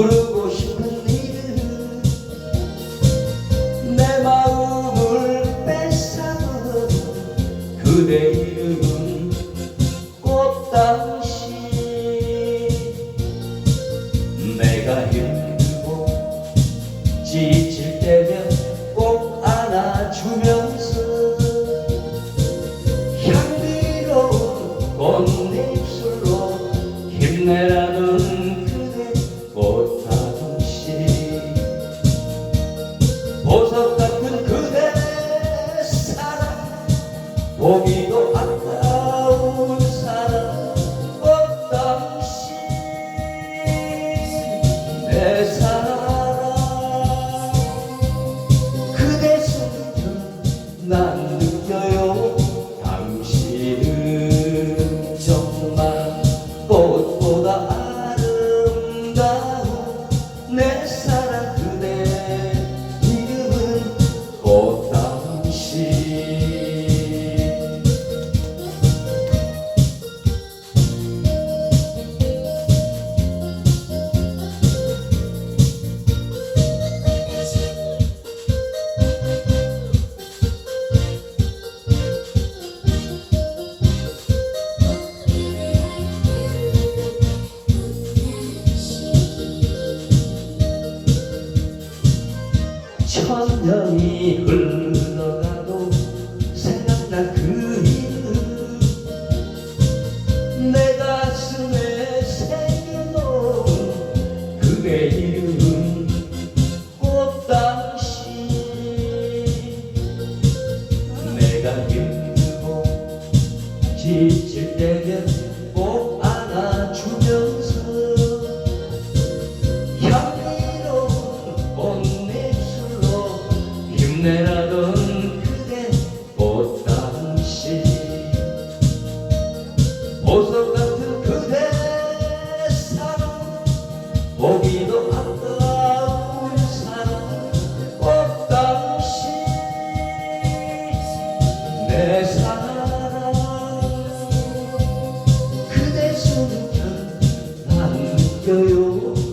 부르고 싶은 이름 내 마음을 뺏어버려. 그대 이름은 꽃당신. 내가 힘들고 지칠 때면 꼭 안아주면서 향기로운 꽃잎술로 힘내라는 보기도 아까운 사랑 꽃당시 내 사랑 그대 손을 난 느껴요. 당신은 정말 꽃보다 아름다운 내 사랑 흘러가도 생각나 그 이름 내 가슴에 새겨놓은 그의 이름은 꽃당시 내가 힘들고 지칠 때면 꼭 보기도 아까운 사랑 꽃당시 내 사랑 그대 숨결 안겨요.